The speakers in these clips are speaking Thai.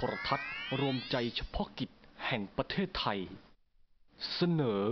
ทรทัศน์รวมใจเฉพาะกิจแห่งประเทศไทย เสนอ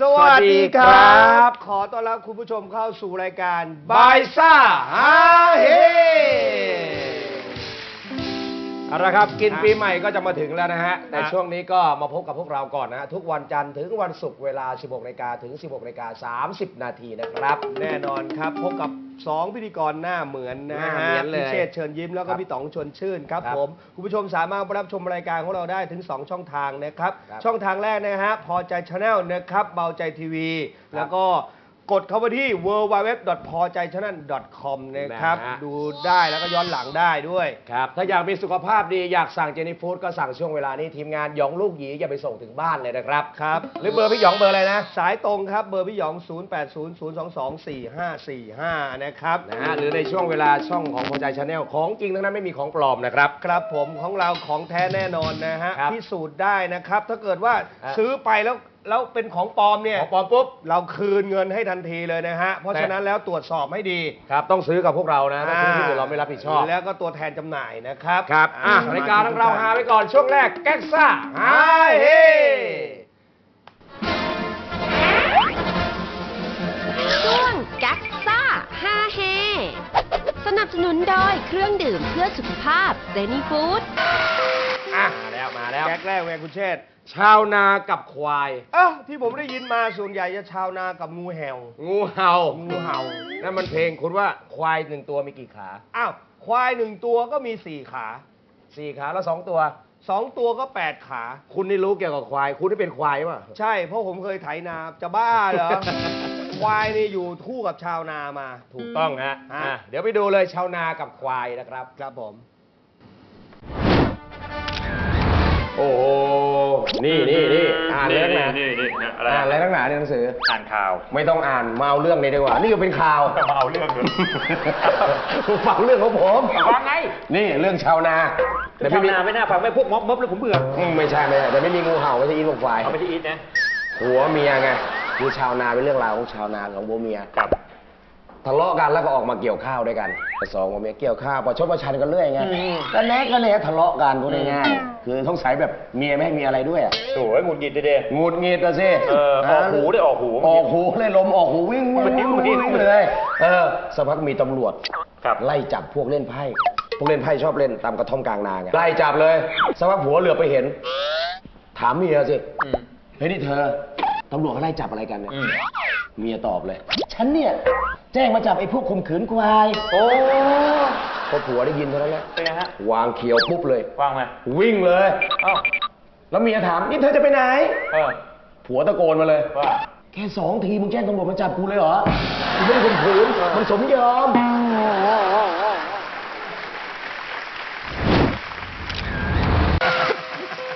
สวัสดีครับ ขอต้อนรับคุณผู้ชมเข้าสู่รายการบายซ่าฮาเฮเอาละครับ กินปีใหม่ก็จะมาถึงแล้วนะฮะในช่วงนี้ก็มาพบกับพวกเราก่อนนะฮะ ทุกวันจันทร์ถึงวันศุกร์เวลา 16นาฬิกาถึง 16นาฬิกา30 นาทีนะครับ แน่นอนครับ พบกับ 2พิธีกรหน้าเหมือนนะหน้าฮะเหมือนเลยพี่เชษฐ์เชิญยิ้มแล้วก็ครับพี่ต๋องชวนชื่นครับครับผมคุณผู้ชมสามารถรับชมรายการของเราได้ถึง 2 ช่องทางนะครับ ครับช่องทางแรกนะฮะพอใจชาแนลนะครับเบาใจทีวี แล้วก็ กดเข้าไปที่ w w w p o j a i c h a n n e l c o m นะครับ นะฮะ ดูได้แล้วก็ย้อนหลังได้ด้วย ครับ ถ้าอยากมีสุขภาพดีอยากสั่งเจนี่ฟู้ดก็สั่งช่วงเวลานี้ ทีมงานหยองลูกหยีอย่าไปส่งถึงบ้านเลยนะครับ ครับ หรือเบอร์พี่หยองเบอร์อะไรนะ สายตรงครับ เบอร์พี่หยอง 0800224545 นะครับ นะฮะหรือในช่วงเวลาช่องของพอใจชาแนลของจริงทั้งนั้นไม่มีของปลอมนะครับ ครับผมของเราของแท้แน่นอนนะฮะครับพิสูจน์ได้นะครับ ถ้าเกิดว่าฮะซื้อไปแล้ว แล้วเป็นของปลอมเนี่ย ของปลอมปุ๊บ เราคืนเงินให้ทันทีเลยนะฮะ เพราะแต่ฉะนั้นแล้วตรวจสอบให้ดีครับ ต้องซื้อกับพวกเรานะถ้าซื้อที่อื่นเราไม่รับผิดชอบ แล้วก็ตัวแทนจำหน่ายนะครับ ครับ อะมรายการของเราทุกท่หาไว้ก่อนช่วงแรกแก๊กซ่าฮาเฮช่วงกักซ่าฮาเฮสนับสนุนโดยเครื่องดื่มเพื่อสุขภาพเซนีฟู้ดอะมา แล้วมาแล้วแก๊กแรกแวงคุณเชษฐ์ชาวนากับควาย เอ้าที่ผมได้ยินมาส่วนใหญ่จะชาวนากับงูแหวงูเห่างูเห่านั่นมันเพลงคุณว่าควายหนึ่งตัวมีกี่ขาอ้าวควายหนึ่งตัวก็มีสี่ขาสี่ขาแล้วสองตัว สองตัวก็แปดขา คุณนี่รู้เกี่ยวกับควาย คุณนี่เป็นควายป่ะใช่ เพราะผมเคยไถนาจะบ้าเหรอ ควายนี่อยู่คู่กับชาวนามา ถูกต้องฮะฮะอะเดี๋ยวไปดูเลยชาวนากับควายนะครับ ครับผม โอ้โหนี่นี่นี่อ่านเลยนักหนานี่นี่นี่อะไรอ่านเลยนักหนาในหนังสือ อ่านข่าว ไม่ต้องอ่านมาเอาเรื่องนี้ดีกว่า นี่ก็เป็นข่าวจะมาเอาเรื่องเลยฟังเรื่องของผมฟังไง นี่เรื่องชาวนาแต่ไม่ชาวมีนาไม่น่าฟังไม่พวกม็อบม็อบเลยผมเบื่ออืมไม่ใช่ไม่ใช่แต่ไม่มีงูเห่าไม่ใช่อีนกควายเอาไปที่อีทนะหัวเมียไงคือชาวนาเป็นเรื่องราวของชาวนาของผัวเมียกับ ทะเลาะกันแล้วก็ออกมาเกี่ยวข้าวด้วยกันสองผัวเมียเกี่ยวข้าวประชดประชันกันเรื่อยไงแล้วแน็กก็เนี่ยทะเลาะกันพูดง่ายๆคือต้องใช้แบบเมียไม่ให้มีอะไรด้วยอะโอ้ยหงุดหงิดเด้หงุดหงิดอะสิเออออกหูด้วยออกหูออกหูเลยลมออกหูวิ่งวิ่งมันดิ้วิ่นงมันดิ้นวิ่งเลยเออสักพักมีตำรวจครับไล่จับพวกเล่นไพ่พวกเล่นไพ่ชอบเล่นตามกระท่อมกลางนาไงไล่จับเลยสักพักผัวเหลือบไปเห็น ถามเมียสิอืมเฮ้ยนี่เธอ ตำรวจเขาไล่จับอะไรกันเนี่ยอืมเมียตอบเลย ฉันเนี่ย แจ้งมาจับไอ้พวกข่มขืนควาย โอ้พอผัวได้ยินเท่านั้นแหละเป็นไงฮะวางเขียวปุ๊บเลยฟังไหมวิ่งเลย เอ้าแล้วเมียถามนี่เธอจะไปไหน เออผัวตะโกนมาเลยว่าแค่สองทีมึงแจ้งตำรวจมาจับกูเลยเหรอกูไม่ได้ข่มขืนมันสมยอม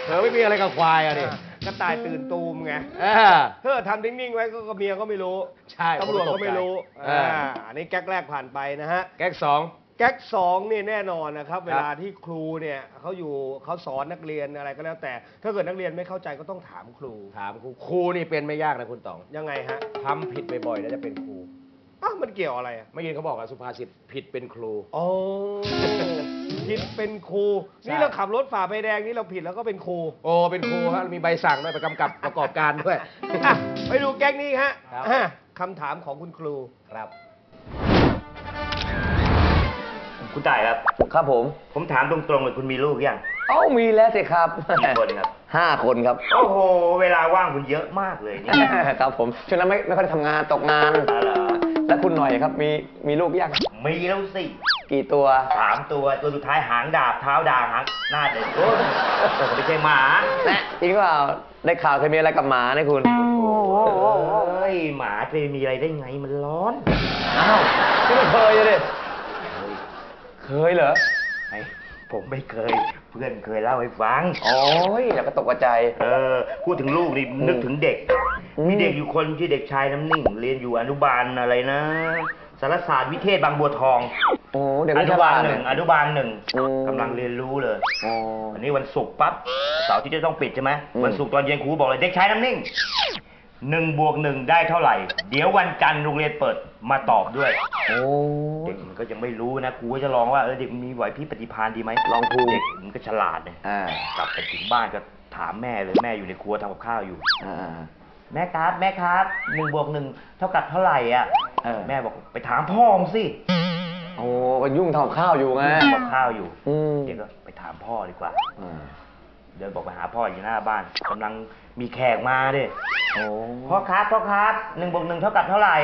เธอไม่มีอะไรกับควายอะดิ กระต่ายตื่นตูมไงเออเฮ้อทำนิ่งๆไว้ก็เมียก็ไม่รู้ใช่ตำรวจก็ไม่รู้เออ่าออันนี้แก๊กแรกผ่านไปนะฮะ แก๊กสอง แก๊กสองนี่แน่นอนนะครับ เวลาที่ครูเนี่ยเขาอยู่เขาสอนนักเรียนอะไรก็แล้วแต่ ถ้าเกิดนักเรียนไม่เข้าใจก็ต้องถามครูถามครูครูนี่เป็นไม่ยากนะคุณต๋องยังไงฮะทำผิดบ่อยๆแล้วจะเป็นครู อ้าวมันเกี่ยวอะไรอะไม่ยินเขาบอกอะสุภาษิตผิดเป็นครู อ๋อ ผิดเป็นครูใช่นี่เราขับรถฝ่าไฟแดงนี่เราผิดแล้วก็เป็นครู โอ้เป็นครูฮะมีใบสั่งด้วยไปกำกับประกอบการด้วยอะไปดูแก๊กนี้ฮะครับ อะคำถามของคุณครู ครับ คุณต่ายครับ ครับผม ผมถามตรงๆเลยคุณมีลูกยัง เอ้ามีแล้วสิครับกี่คนครับ ห้าคนครับ โอ้โห เวลาว่างคุณเยอะมากเลยเนี่ยครับผมช่วงนั้นไม่ไม่ค่อยได้ทำงานตกงาน อ๋อเหรอ แล้วคุณหน่อยครับ มีมีลูกยังมีแล้วสิ กี่ตัวสามตัวตัวสุดท้ายหางดาบเท้าด่างหางหน้าเด็กโอ้ยไม่ใช่หมาแนะจริงเปล่าได้ข่าวเคยมีอะไรกับหมาเนี่ยคุณเฮ้ยหมาจะไปมีอะไรได้ไงมันร้อนอ้าวนี่ไม่เคยเลยเคยเหรอไอ้ผมไม่เคย เพื่อนเคยเล่าให้ฟังโอ้ยแล้วก็ตกใจเออพูดถึงลูกนี่นึกถึงเด็กอืมมีเด็กอยู่คนชื่อเด็กชายน้ำนิ่งเรียนอยู่อนุบาลอะไรนะ สารศาสตร์วิเทศบางบัวทองโอ้เด็กอวินุชาบาลการหนึ่งอนุบาลหนึ่งอืมกำลังเรียนรู้เลยโอ้ วันนี้วันศุกร์ปั๊บเสาร์ที่จะต้องปิดใช่ไหมอืม วันศุกร์ตอนเย็นครูบอกเลยเด็กชายน้ำนิ่งหนึ่งบวกหนึ่งได้เท่าไหร่ เดี๋ยววันจันทร์โรงเรียนเปิดมาตอบด้วย โอ้เด็กมันก็ยังไม่รู้นะครูก็จะลองว่าเออเด็กมันมีไหวพริบปฏิภาณดีไหมลองภูมิเด็กมันก็ฉลาดเนี่ยอ่ากลับไปถึงบ้านก็ถามแม่เลยแม่อยู่ในครัวทำกับข้าวอยู่ อ่า แม่ครับ แม่ครับหนึ่งบวกหนึ่งเท่ากับเท่าไหร่อะเออแม่บอกไปถามพ่อมึงสิโอ้ก็ยุ่งทำกับข้าวอยู่ไงทำกับข้าวอยู่อืมเด็กก็ไปถามพ่อดีกว่าอ่าเดินบอกไปหาพ่ออยู่หน้าบ้านกำลังมีแขกมาดิโอ้พ่อครับพ่อครับหนึ่งบวกหนึ่งเท่ากับเท่าไหร่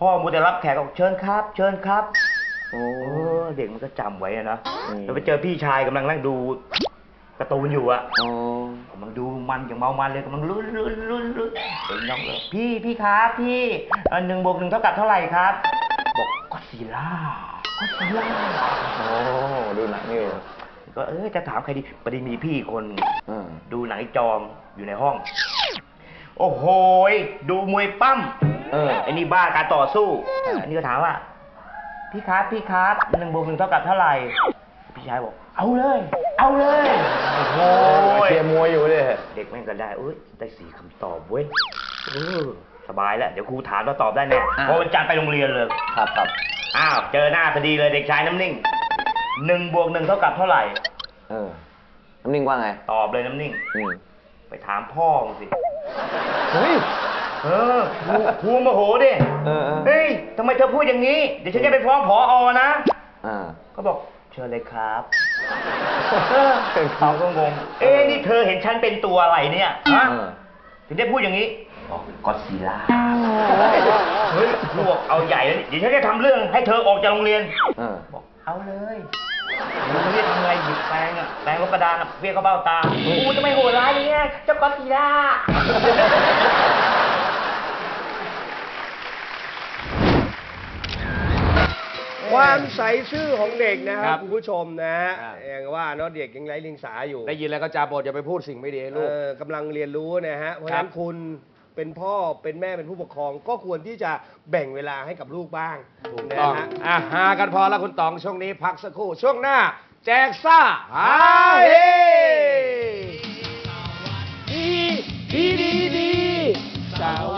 พ่อมูแต่รับแขกบอกเชิญครับ เชิญครับ โอ้โอ้เด็กมันก็จำไว้อะนะอืมแล้วไปเจอพี่ชายกำลังนั่งดู การ์ตูนอยู่อะโอ้กำลังดูมันอย่างเมามันเลยกำลังลุ้นลุ้นลุ้นลุ้นเด็กน้องเลยพี่พี่ครับพี่เอ่อหนึ่งบวกหนึ่งเท่ากับเท่าไหร่ครับ บอกก็ซีล่าก็ซีล่าโอ้ดูหนังอยู่ก็เออจะถามใครดีพอดีมีพี่คนอ่าดูหนังจอมอยู่ในห้อง โอ้โหยดูมวยปั้มเออไอ้นี่บ้าการต่อสู้อันนี้ก็ถามว่า พี่ครับพี่ครับหนึ่งบวกหนึ่งเท่ากับเท่าไหร่ พี่ชายบอก เอาเลย เอาเลย โอ้โหยเชียร์มวยอยู่เลยเด็กแม่งก็ได้เอ้ยได้สี่คำตอบเว้ยเออสบายแล้ว เดี๋ยวครูถามแล้วตอบได้แน่อะเพราะวันจันทร์ไปโรงเรียนเลย ครับครับอ้าว เจอหน้าพอดีเลยเด็กชายน้ำนิ่งหนึ่งบวกหนึ่งเท่ากับเท่าไหร่ เออ น้ำนิ่งว่าไง ตอบเลยน้ำนิ่งอืมไปถามพ่อมึงสิ เฮ้ย เออครูครูโมโหดิเออเออเฮ้ยทำไมเธอพูดอย่างนี้ เดี๋ยวฉันจะไปฟ้องผออนะ อ่าเขาบอก เชิญเลยครับเป็นเขาเขาก็งง เอ๊ะนี่เธอเห็นฉันเป็นตัวอะไรเนี่ยฮะเออถึงได้พูดอย่างนี้บอกก็ซีล่าเฮ้ยครูบอกเอาใหญ่เลยเดี๋ยวฉันจะทำเรื่องให้เธอออกจากโรงเรียนเออบอกเอาเลยครูเรียกทำไงหยิบแปรงอะแปรงลบกระดานอะเรียกเขาเบ้าตาครูจะไม่โหดร้ายอย่างเงี้ยเจ้าก็ซีล่า ความใสซื่อของเด็กนะคครัรับบคุณผู้ชมนะฮะอ่าอย่างว่าเนาะเด็กยังไร้เลียงสาอยู่ได้ยินแล้วก็จาบทอย่าไปพูดสิ่งไม่ดีให้ลูก เออกำลังเรียนรู้นะฮะเพราะฉะนั้นคุณเป็นพ่อเป็นแม่เป็นผู้ปกครอง ก็ควรที่จะแบ่งเวลาให้กับลูกบ้างถูกนะต้องฮะ อะหากันพอแล้วคุณตองช่วงนี้พักสักครู่ ช่วงหน้า แจกซ่าฮาเฮดีดีดีดีสวั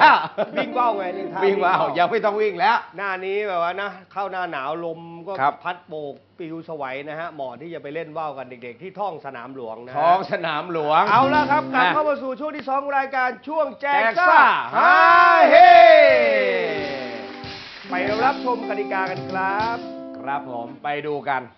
แล้ววิ่งว่าวไงนี่ท่าวิ่งว่าววิ่งว่าวยังไม่ต้องวิ่งแล้ว หน้านี้แบบว่านะเข้าหน้าหนาวลมก็ครับ พัดโบกปลิวสวัยนะฮะเหมาะที่จะไปเล่นว่าวกันเด็ก ๆ ที่ท้องสนามหลวงนะฮะท้องสนามหลวงเอาละครับกลับอะเข้ามาสู่ช่วงที่สองของรายการช่วงแจแจกกซ่าซ่าฮาฮาเฮเฮไปรับชมกติกากันครับ ครับผมไปดูกันเ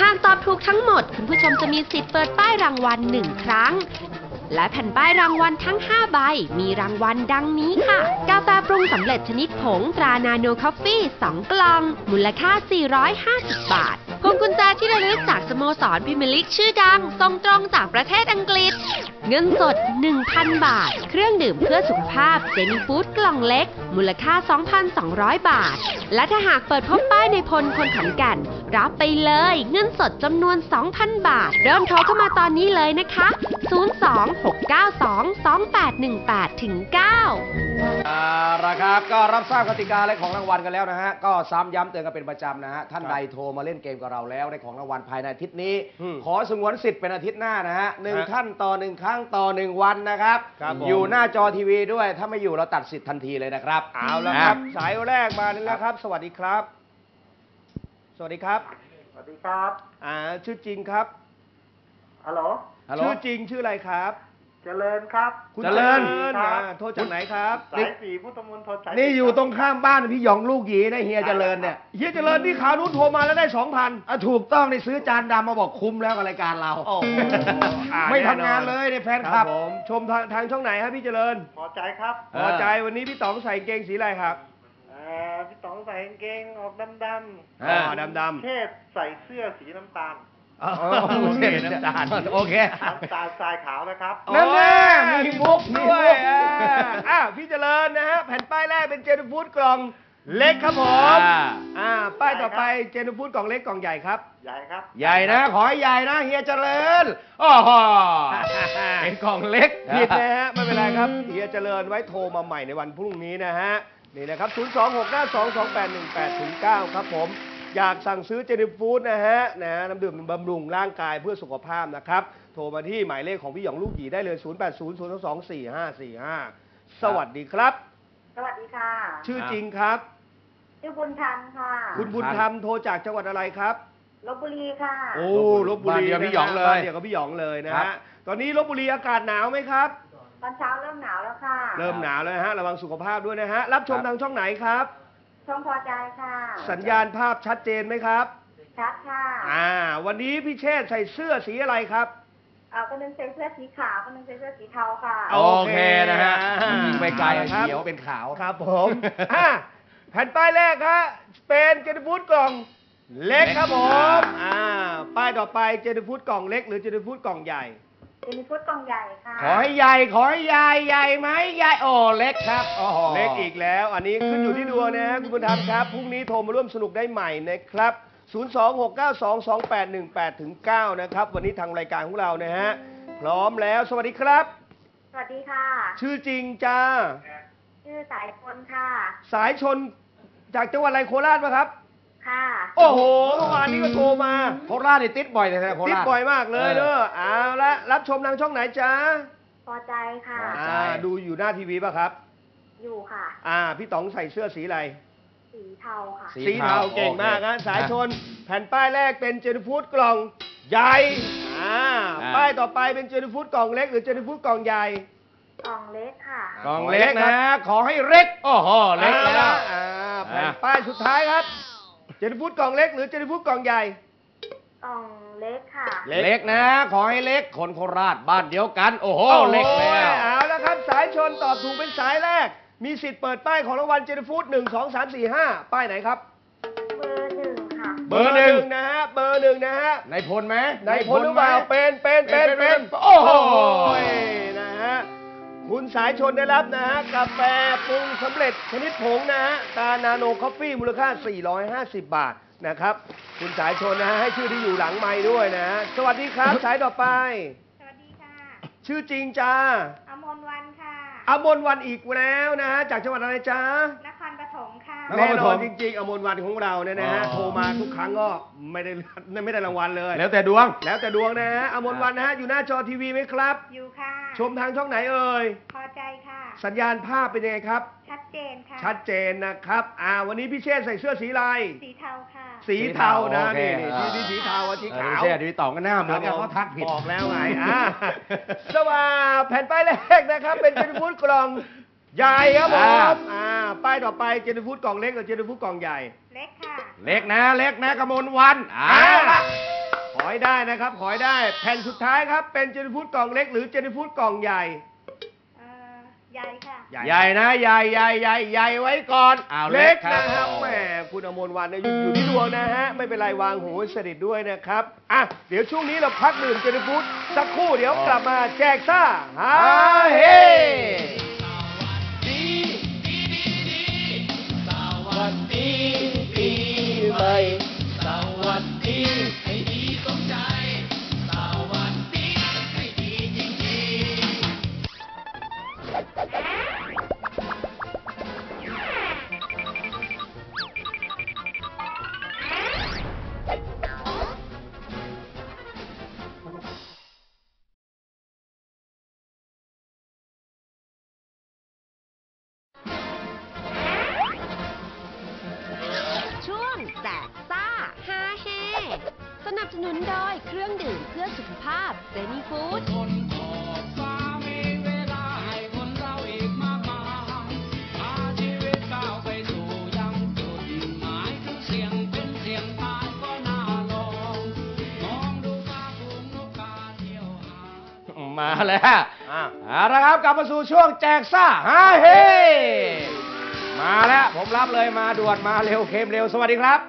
หากตอบถูกทั้งหมด คุณผู้ชมจะมีสิทธิ์เปิดป้ายรางวัลหนึ่งครั้ง และแผ่นป้ายรางวัลทั้ง 5 ใบ มีรางวัลดังนี้ค่ะ กาแฟปรุงสำเร็จชนิดผงตรานาโนคอฟฟี่2กล่อง มูลค่า 450 บาทพวงกุญแจที่ระลึกจากสโมสรพิมลิกชื่อดังส่งตรงจากประเทศอังกฤษ เงินสด 1,000 บาท เครื่องดื่มเพื่อสุขภาพเจนี่ฟู้ดกล่องเล็ก มูลค่า 2,200 บาท และถ้าหากเปิดพบป้ายในพลคนขอนแก่น รับไปเลย เงินสดจำนวน 2,000 บาท เริ่มโทรเข้ามาตอนนี้เลยนะคะ 026922818ถึง9เอาละครับ ก็รับทราบกติกาและของรางวัลกันแล้วนะฮะ ก็ซ้ำย้ำเตือนกันเป็นประจำนะฮะ ท่านใดโทรมาเล่นเกมกับเราแล้วได้ของรางวัลภายในอาทิตย์นี้อืมขอสงวนสิทธิ์เป็นอาทิตย์หน้านะฮะหนึ่งฮะท่านต่อหนึ่งครั้งต่อหนึ่งวันนะครับ ครับผม อยู่หน้าจอทีวีด้วย ถ้าไม่อยู่เราตัดสิทธิ์ทันทีเลยนะครับ เอาละครับ สายแรกมาแล้วครับ สวัสดีครับ สวัสดีครับ สวัสดีครับอ่าชื่อจริงครับ ฮัลโหล ฮัลโหล ชื่อจริงชื่ออะไรครับ เจริญครับคุณเจริญอ่าโทษจากไหนครับ สายสี่พุทธมณฑลสายนี่อยู่ตรงข้ามบ้านพี่หยองลูกหยีนะเฮียเจริญเนี่ยเฮียเจริญที่ขาวนู้นโทรมาแล้วได้สองพัน อะถูกต้องนี่ซื้อจานดำมาบอกคุ้มแล้วกับรายการเราโอ้โหอ่าไม่แน่ทำนอนงานเลยในแฟนคครัลับ บผมชมทางทางช่องไหนครับพี่เจริญ พอใจครับเอพออใจวันนี้พี่ต๋องใส่กางเกงสีอะไรครับเอ่อพี่ต๋องใส่กางเกงออกดำอ๋อดำๆเทพใส่เสื้อสีน้ำตาลๆอ๋อโอเคน้ำตาลโอเคน้ำตาลทรายขาวนะครับนั่นแน่มีมุกมีด้มุวยกอ่าอะพี่เจริญนะฮะแผ่นป้ายแรกเป็นเจนฟูดกล่องเล็กครับผมอ่าอ่าป้ายต่อไปเจนฟูดกล่องเล็กกล่องใหญ่ครับ ใหญ่ครับ ใหญ่นะ ขอให้ใหญ่นะเฮียเจริญโอ้โหเป็นกล่องเล็กผิดนะฮะไม่เป็นไรครับเฮียเจริญไว้โทรมาใหม่ในวันพรุ่งนี้นะฮะ นี่นะครับ 0 2 6 5 2 2 8 1 8ถึง9ครับผม อยากสั่งซื้อเจนิฟูดนะฮะนะน้ำดื่มบำรุงร่างกายเพื่อสุขภาพนะครับ โทรมาที่หมายเลขของพี่หยองลูกหยีได้เลย 0 8 0 0 2 4 5 4 5 สวัสดีครับ สวัสดีค่ะ ชื่อจริงครับ ชื่อบุญทันค่ะ คุณบุญธรรมโทรจากจังหวัดอะไรครับลบบุรีค่ะ โอ้ลบบุบ้านรีเดียวพี่หยองเลย บ้านเดียวกับพี่หยองเลยนะครับฮะตอนนี้ลบบุรีอากาศหนาวไหมครับ ตอนเช้าเริ่มหนาวแล้วค่ะ เริ่มหนาวแล้วนะฮะระวังสุขภาพด้วยนะฮะรับชมครับทางช่องไหนครับ ช่องพอใจค่ะ สัญญาณภาพชัดเจนไหมครับ ชัดค่ะ อ่า วันนี้พี่เชษฐ์ใส่เสื้อสีอะไรครับเอาคนหนึงใส่เสื้อสีขาวคนหนึงใส่เสื้อสีเทาค่ะเอาโอเคนะฮะอ่ายิงไปไกลครับเขียวเป็นขาวครับผมอ่าแผ่นป้ายแรกครับเป็นเจนฟูดกล่องเล็กครับผม อ่า ป้ายต่อไปเจนฟูดกล่องเล็ก หรือเจนฟูดกล่องใหญ่ เป็นฟุตกล่องใหญ่ค่ะขอให้ใหญ่ขอให้ใหญ่ใหญ่ไหมใหญ่โอ้เล็กครับโอ้โหเล็กอีกแล้ว อันนี้ขึ้นอยู่ที่ดวงนะฮะคุณบุญธรรมครับพรุ่งนี้โทรมาร่วมสนุกได้ใหม่นะครับ 026922818ถึง9นะครับ วันนี้ทางรายการของเรานะฮะพร้อมแล้ว สวัสดีครับ สวัสดีค่ะ ชื่อจริงจ้าชื่อสายชนค่ะ สายชนจากจังหวัดอะไรโคราชปะครับ ค่ะ โอ้โหเมื่อวานนี้ก็โทรมาโคราชนี่ติดบ่อยเลยนะโคราช ติดบ่อยมากเลยเด้อเอาละรับชมทางช่องไหนจ้าพอใจค่ะใช่อ่าดูอยู่หน้าทีวีป่ะครับ อยู่ค่ะ อ่า พี่ต๋องใส่เสื้อสีอะไร สีเทาค่ะ สีสีเทาเทาเก่งมากโอเคนะสายชน แผ่นป้ายแรกเป็นเจนฟูดกล่องใหญ่อ่าอ่า ป้ายต่อไปเป็นเจนฟูดกล่องเล็กหรือเจนฟูดกล่องใหญ่ กล่องเล็กค่ะ กล่องเล็กนะ ขอให้เล็กโอ้โหเล็กอาแล้ละวอ่าแผ่นอ่าป้ายสุดท้ายครับ เจนฟูดกล่องเล็กหรือเจนฟูดกล่องใหญ่ กล่องเล็กค่ะเล็กเล็กนะ ขอให้เล็กคนโคราชบ้านเดียวกัน โอ้โห เล็กแล้วเอาแล้วครับ สายชนตอบถูกเป็นสายแรก มีสิทธิ์เปิดป้ายของรางวัลเจนฟูดหนึ่งสองสามสี่ห้าป้ายไหนครับ เบอร์หนึ่งค่ะ เบอร์หนึ่ง นะฮะ เบอร์หนึ่งนะฮะ ในพลไหม ในพลหรือเปล่าไหมเป็นเป็นเป็นเป็เป็นนเป็น โอ้โหนะฮะ คุณสายชนได้รับนะฮะกาแฟปรุงสำเร็จชนิดผงนะฮะตานาโนคอฟฟี่มูลค่า 450 บาทนะครับ คุณสายชนนะฮะให้ชื่อที่อยู่หลังไม้ด้วยนะฮะสวัสดีครับ สายต่อไป สวัสดีค่ะ ชื่อจริงจ้าอมนวันค่ะอมนวันอีกแล้วนะฮะจากจังหวัดอะไรจ้าน แน่รปนฐอนมจริงๆอมรวันของเราเนี่ยนะฮะอ๋อโทรมาทุกครั้งก็ไม่ได้ไม่ได้รางวัลเลย แล้วแต่ดวง แล้วแต่ดวงนะฮะอมรวันนะฮะอยู่หน้าจอทีวีไหมครับ อยู่ค่ะ ชมทางช่องไหนเอ่ย พอใจค่ะ สัญญาณภาพเป็นยังไงครับ ชัดเจนค่ะ ชัดเจนนะครับ อ่า วันนี้พี่เชษฐ์ใส่เสื้อสีลายสีเทาค่ะ สีเทานะโอเคนี่นี่ที่ที่สีเทาอะสีขาวเออไม่ใช่ดีต่องก็หน้าเหมือนกันเขาทักผิดบอกแล้วไงอ่าสว่าแผ่นป้ายแรกนะครับ เป็นเจนฟูดกล่อง ใหญ่ครับผอ่า มอ่าป้ายต่อไปเจนฟูดกล่องเล็กกับเจนฟูดกล่องใหญ่ เล็กค่ะ เล็กนะเล็กนะกมลวันอ่าอ่าขอให้ได้นะครับ ขอให้ได้ แผ่นสุดท้ายครับ เป็นเจนฟูดกล่องเล็ก หรือเจนฟูดกล่องใหญ่ เอ่อ ใหญ่ค่ะ ใหญ่นะใหญ่ใหญ่ใหญ่ใหญ่ไว้ก่อนอ้าวเล็กครันะครับบแหมคุณอมรวันเนี่ยอยู่อยู่ที่ดวงนะฮะ ไม่เป็นไรวางหูไว้สนิทด้วยนะครับ อะ เดี๋ยวช่วงนี้เราพักดื่มเจนฟูดสักครู่เดี๋ยวกลับมาแจกซ่าฮาอ่าเฮ ดีปีใหม่สวัสดีให้ดี มาแล้วอะเอาละครับกลับมาสู่ช่วงแจกซ่าฮาเฮมาแล้วผมรับเลยมาด่วนมาเร็วเข้มเร็วสวัสดีครับ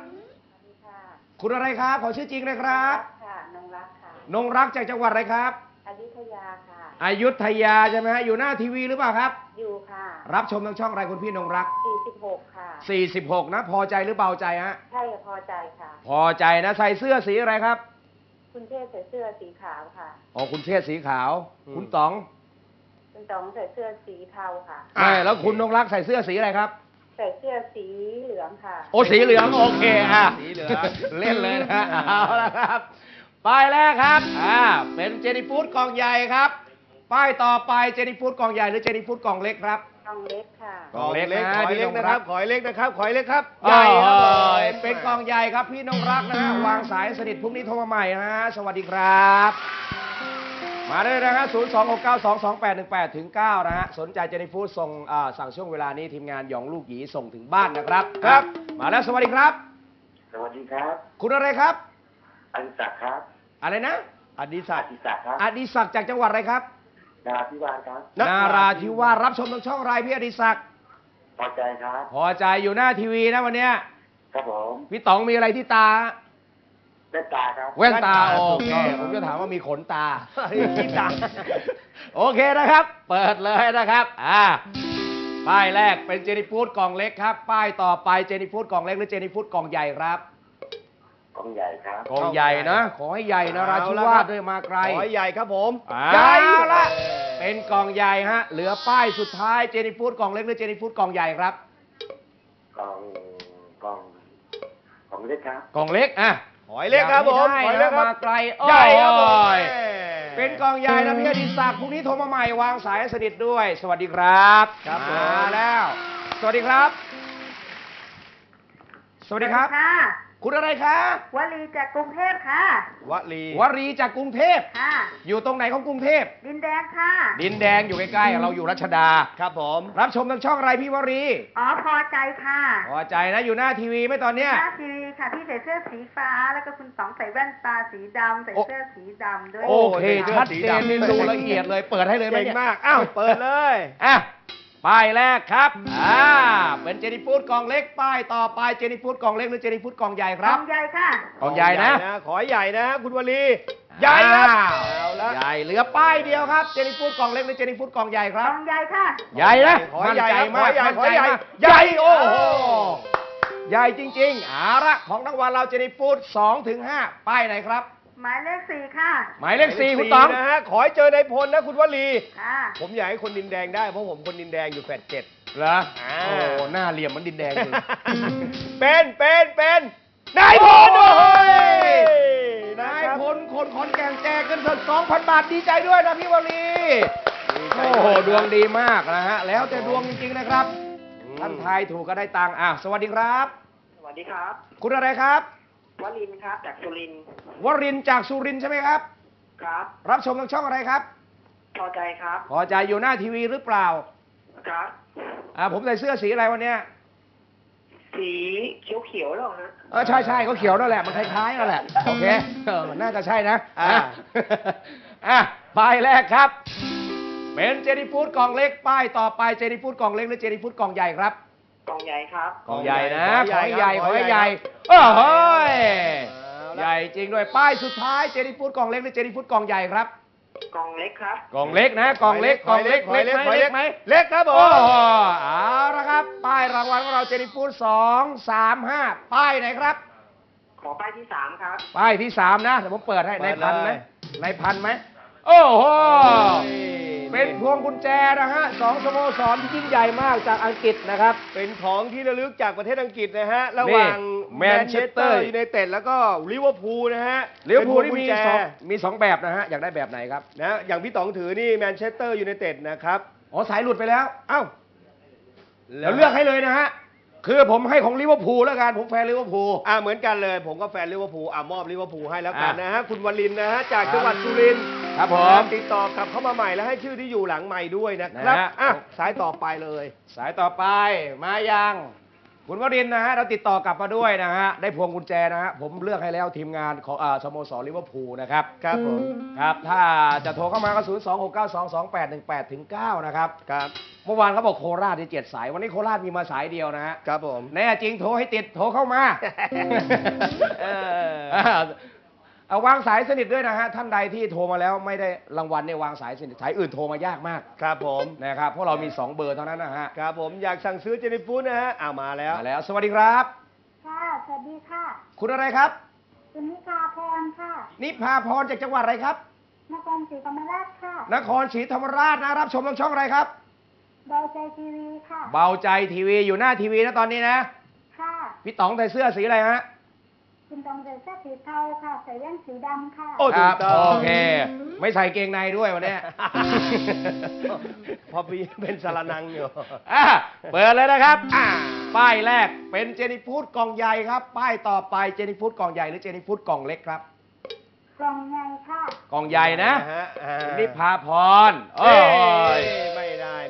ค่ะคุณอะไรครับ ขอชื่อจริงเลยครับ ค่ะนงรักค่ะนงรักจากจังหวัดอะไรครับอยุธยาค่ะอยุธยาใช่ไหมฮะอยู่หน้าทีวีหรือเปล่าครับ อยู่ค่ะรับชมทางช่องอะไรคุณพี่นงรัก 46ค่ะ 46 นะ พอใจหรือเบาใจฮะใช่พอใจค่ะ พอใจนะใส่เสื้อสีอะไรครับ คุณเทพใส่เสื้อสีขาวค่ะ อ๋อคุณเชษฐ์สีขาว อืม คุณต๋องคุณต๋องใส่เสื้อสีเทาค่ะ อ่าแล้วคุณนงรักใส่เสื้อสีอะไรครับ ใส่เสื้อสีเหลืองค่ะ โอ้สีเหลืองโอเคอะสีเหลืองเล่นเลยนะเอาละครับป้ายแรกครับอ่าเป็นเจนี่ฟูดกล่องใหญ่ครับ ป้ายต่อไปเจนี่ฟูดกล่องใหญ่หรือเจนี่ฟูดกล่องเล็กครับกองเล็กค่ะ กล่องเล็กนะขอให้เล็กพี่นงนะรัครักบขอให้เล็กนะครับ ขอให้เล็กครับใหญ่คครัรับบเป็นกล่องใหญ่ครับพี่นงรักนะฮะวางสายสนิทพรุ่งนี้โทรมาใหม่นะฮะสวัสดีครับ มาได้เลยนะฮะ0 2 6 9 2 2 8 1 8ถึง9นะฮะ สนใจเจนี่ฟูดส่งอ่าสั่งช่วงเวลานี้ทีมงานหยองลูกหยีส่งถึงบ้านนะครับ ครับ มาแล้วสวัสดีครับ สวัสดีครับ คุณอะไรครับ อดิศักดิ์ครับอะไรนะ อดิศัอกดิ์ดิศักดิ์ครับ อดิศักดิ์จากจังหวัดอะไรครับ นาราธิวาสครับ นาราธิวาสรับชมทางช่องไรพี่อดิศักดิ์พอใจครับ พอใจอยู่หน้าทีวีนะวันเนี้ยครับผม พี่ต๋องมีอะไรที่ตา เล่นตาครับ แว่นตาแว่นตาโอเคถูกต้องผมจะถามว่ามีขนตาขี้ตาโอเคนะครับ เปิดเลยนะครับ อ่า ป้ายแรกเป็นเจนิฟูดกล่องเล็กครับ ป้ายต่อไปเจนิฟูดกล่องเล็กหรือเจนิฟูดกล่องใหญ่ครับกองใหญ่ครับกล่องใหญ่นะ ขอให้ใหญ่นะราธิวาสด้วยมาไกลขอให้ใหญ่ครับผมอ่าใหญ่ละเป็นกล่องใหญ่ฮะ เหลือป้ายสุดท้ายเจนิฟูดกล่องเล็กหรือเจนิฟูดกล่องใหญ่ครับกองกองกองเล็กครับกล่องเล็กอะ ขอให้เล็กครับผมอยากขอให้ให้ได้เล็กครับมาไกลใหญ่ครับผมโอ้ยแหมเป็นกล่องใหญ่นะพี่อดิศักดิ์พรุ่งนี้โทรมาใหม่วางสายให้สนิทด้วย สวัสดีครับครับผมมาแล้ว สวัสดีครับ สวัสดีครับ ค่ะคุณอะไรคะวลีจากกรุงเทพค่ะ วลีวรีจากกรุงเทพ ค่ะ อยู่ตรงไหนของกรุงเทพ ดินแดงค่ะ ดินแดงอยู่ใกล้ๆ เราอยู่รัชดา ครับผม รับชมทางช่องอะไรพี่วรี อ๋อพอใจค่ะพอใจนะอยู่หน้าทีวีไหมตอนเนี้ย หน้าทีวีค่ะพี่ใส่เสื้อสีฟ้า แล้วก็คุณสองใส่แว่นตาสีดำใส่โอ้ เสื้อสีดำด้วย โอเค ชัดเจนนี่ดูละเอียดเลย เปิดให้เลยไหมเก่งเนี่ยมาก อ้าว เปิดเลย อะ ป้ายแรกครับ อ่า เป็นเจนี่ฟูดกล่องเล็ก ป้ายต่อไปเจนี่ฟูดกล่องเล็กหรือเจนี่ฟูดกล่องใหญ่คกรัอบงใหญ่ค่ะ กล่องใหญ่นะ ขอให้ใหญ่นะ คุณวลี ใหญ่ครับอ้าวเอาละใหญ่เหลือป้ายเดียวครับ เจนี่ฟูดกล่องเล็กหรือเจนี่ฟูดกล่องใหญ่คกรัอบงใหญ่ค่ะ ใหญ่นะขอให้ใหญ่มั่นใจครับมากขอให้ใหญ่มั่นขอให้ใจใหญ่มากใหญ่โอ้โหโอ้โห ใหญ่จริงๆเอาละของรางวัลเราเจนี่ฟูด2ถึง5ป้ายไหนครับ หมายเลขสี่ค่ะ หมายเลขสี่คุณต๋อง นะฮะขอให้เจอในพลนะคุณวลี ค่ะ ผมอยากให้คนดินแดงได้เพราะผมคนดินแดงอยู่แฟดเจ็ด เหรอ อ่า โอ้ หน้าเหลี่ยมเหมันดินแดงเลยเป็นเป็นเป็นนายพลโอ้โอ้ยยนะนายครับพลคนขอนแก่นแจกเงินสด2,000 บาทดีใจด้วยนะพี่วลีดีใจโอ้โหด้วยนะครับดวงดีมากนะฮะ แล้วแต่ดวงจริง ๆ นะครับอืมท่านทายถูกก็ได้ตังค์อะสวัสดีครับ สวัสดีครับ คุณอะไรครับ วลินทร์ครับ จากสุรินทร์วรินทร์จากสุรินทร์ใช่ไหมครับ ครับ รับชมทางช่องอะไรครับ พอใจครับพอใจอยู่หน้าทีวีหรือเปล่าครับ อ่าผมใส่เสื้อสีอะไรวันเนี้ยสีเขียวเขียวๆหรอฮะเออใช่ใช่เขาเขียวนั่นแหละมันคล้ายๆนั่นแหละโอเคเออน่าจะใช่นะอ่าอะอะป้ายแรกครับ เป็นเจนี่ฟูดกล่องเล็กป้ายต่อไปเจนี่ฟูดกล่องเล็กหรือเจนี่ฟูดกล่องใหญ่ครับ กล่องใหญ่ครับกล่องใหญ่นะขขออให้ให้ใหใหญ่ญ่ขขออให้ให้ใหใหญ่ญ่โอ้โหยเอาละใหญ่จริงด้วยป้ายสุดท้ายเจนี่ฟูดกล่องเล็กหรือเจนี่ฟูดกล่องใหญ่ครับกล่องเล็กครับกล่องเล็กนะกล่องเล็กกล่องเล็กขอให้เล็กไหมขอให้เล็กไหมเล็กครับผโอ้มโหเอาละครับ ป้ายรางวัลของเราเจนี่ฟูดสองสามห้าป้ายไหนครับ ขอป้ายที่สามครับ ป้ายที่สามนะเดี๋ยวผมเปิดให้เปิในดพันไหมเลยในพันไหมโอ้โหโอ้ย เป็นพวงกุญแจนะฮะสองสโมสรที่ยิ่งใหญ่มากจากอังกฤษนะครับ เป็นของที่ระลึกจากประเทศอังกฤษนะฮะ ระหว่างแมนเชสเตอร์ยูไนเต็ดแล้วก็ลิเวอร์พูลนะฮะเลี้ยวภูลนี่เป็นพงกุมีญแจสองมีสองแบบนะฮะ อยากได้แบบไหนครับนะอย่างพี่ต๋องถือนี่แมนเชสเตอร์ยูไนเต็ดนะครับ อ๋อ สายหลุดไปแล้ว เอ้าเดี๋ยวเลือกให้เลยนะฮะ คือผมให้ของลิเวอร์พูลแล้วกันผมแฟนลิเวอร์พูล อ่าเหมือนกันเลย ผมก็แฟนลิเวอร์พูลอ่ามอบลิเวอร์พูลให้แล้วกันอะนะฮะคุณวลินทร์นะฮะจากจังหวัดสุรินทร์ครับผมนะติดต่อกลับเข้ามาใหม่แล้วให้ชื่อที่อยู่หลังใหม่ด้วยนะครับนะฮะ อะสายต่อไปเลย สายต่อไปมายัง คุณวรินทร์นะฮะเราติดต่อกลับมาด้วยนะฮะได้พวงกุญแจนะฮะผมเลือกให้แล้วทีมงานของอ่าสโมสรลิเวอร์พูลนะครับครับผม ครับ ถ้าจะโทรเข้ามาก็ 0 2 6 9 2 2 8 1 8ถึง9นะครับครับเมื่อวานเขาบอกโคราชที่เจ็ดสาย วันนี้โคราชมีมาสายเดียวนะฮะครับผมแน่จริงโทรให้ติดโทรเข้ามาเออเอาวางสายสนิทด้วยนะฮะท่านใดที่โทรมาแล้วไม่ได้รางวัลเนี่ยวางสายสนิทสายอื่นโทรมายากมากครับผมนะครับเพราะเรามี2เบอร์เท่านั้นนะฮะครับผมอยากสั่งซื้อเจนิฟูดนะฮะอ้าวมาแล้วมาแล้ว สวัสดีครับ ค่ะ สวัสดีค่ะ คุณอะไรครับ คุณนิกาพรค่ะ นิพาพรจากจังหวัดอะไรครับ นครศรีธรรมราชค่ะ นครศรีธรรมราชนะรับชมทางช่องอะไรครับ เบาใจทีวีค่ะ เบาใจทีวีอยู่หน้าทีวีนะตอนนี้นะ ค่ะ พี่ต๋องใส่เสื้อสีอะไรฮะ คุณตองใส่เสื้อสีเทาค่ะ ใส่แว่นสีดำค่ะ โอ้ครับถูกต้อง โอเค ไม่ใส่เกงในด้วยวันเนี้ย พอปีเป็นสารนังอยู่ อะเปิดเลยนะครับอ่าป้ายแรกเป็นเจนิฟูดกล่องใหญ่ครับ ป้ายต่อไปเจนิฟูดกล่องใหญ่หรือเจนิฟูดกล่องเล็กครับ กล่องใหญ่ค่ะ กล่องใหญ่นะฮะอ่าคุณนิพาพรเอ้โอ้ยยไม่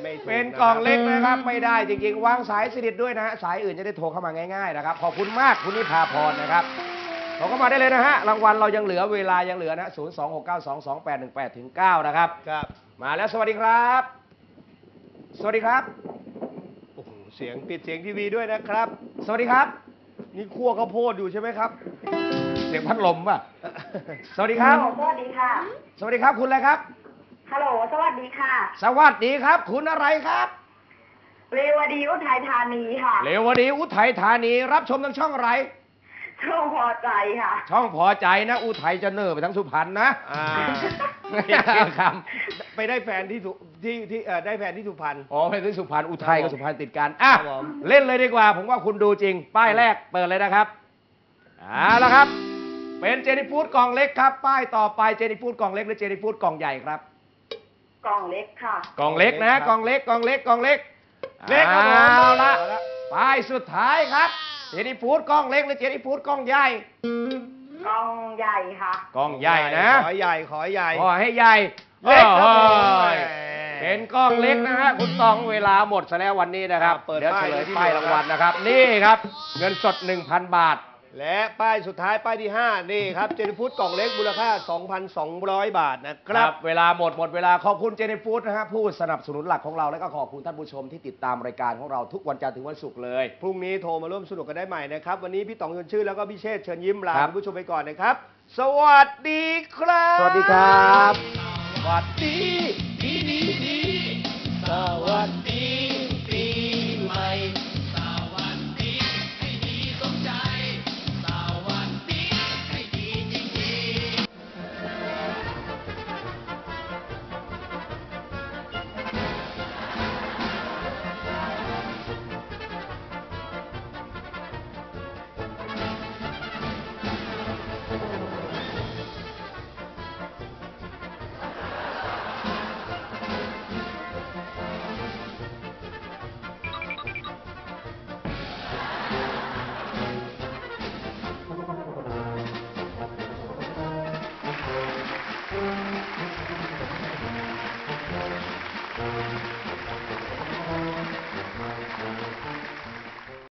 ได้ไม่ถูกเป็นกล่องเล็กนะครับไม่ได้จริงๆวางสายสนิทด้วยนะฮะสายอื่นจะได้โทรเข้ามาง่ายๆนะครับขอบคุณมากคุณนิพาพรนะครับโทรเข้ามาได้เลยนะฮะรางวัลเรายังเหลือเวลายังเหลือนะ0 2 6 9 2 2 8 1 8ถึง9นะครับครับ มาแล้วสวัสดีครับ สวัสดีครับโอ้โหเสียงปิดเสียงทีวีด้วยนะครับ สวัสดีครับ นี่คั่วข้าวโพดอยู่ใช่ไหมครับ เสียงพัดลมป่ะ สวัสดีครับฮัลโหลสวัสดีค่ะ สวัสดีครับคุณอะไรครับ ฮัลโหล สวัสดีค่ะ สวัสดีครับ คุณอะไรครับ เรวดีอุทัยธานีค่ะ เลวดีอุทัยธานี รับชมทางช่องอะไร ช่องพอใจค่ะ ช่องพอใจนะ อุทัยจะเนอร์ไปทั้งสุพรรณนะอ่าครับไปได้แฟนที่สุที่ที่เอ่อได้แฟนที่สุพรรณ อ๋อไปที่สุพรรณอุทัยกับสุพรรณติดกันอะครับผม เล่นเลยดีกว่า ผมว่าคุณดูจริง ป้ายแรกเปิดเลยนะครับเอาละครับ เป็นเจนิฟูดกล่องเล็กครับ ป้ายต่อไปเจนิฟูดกล่องเล็กหรือเจนิฟูดกล่องใหญ่ครับ กล่องเล็กค่ะ กล่องเล็กนะกล่องเล็กกล่องเล็กกล่องเล็กเล็กครับผมเอาละเอาละป้ายสุดท้ายครับ เจนิฟูดกล่องเล็กหรือเจนิฟูดกล่องใหญ่กล่องใหญ่ค่ะ กล่องใหญ่นะขอใหญ่ขอใหญ่ขอให้ใหญ่เล็กครับผมโอ้ยแหมเป็นกล้องเล็กนะฮะคุณตองเวลาหมดซะแล้ววันนี้นะครับอ่าเปิดเดี๋ยวป้าเฉยลยที่ป้ายเหลือรางวัลนะครับ นี่ครับ เงินสด 1,000 บาท และป้ายสุดท้ายป้ายที่ 5 นี่ครับ เจนฟูดกล่องเล็กมูลค่า 2,200 บาทนะครับเวลาหมดหมดเวลาขอบคุณเจเนฟูดนะฮะผู้สนับสนุนหลักของเราและก็ขอบคุณท่านผู้ชมที่ติดตามรายการของเราทุกวันจันทร์ถึงวันศุกร์เลย พรุ่งนี้โทรมาร่วมสนุกกันได้ใหม่นะครับ วันนี้พี่ต๋องยนชื่อแล้วก็พี่เชษฐ์เชิญยิ้มลาครับ คุณผู้ชมไปก่อนนะครับ สวัสดีครับ สวัสดีครับ สวัสดีดีดีดีสวัสดี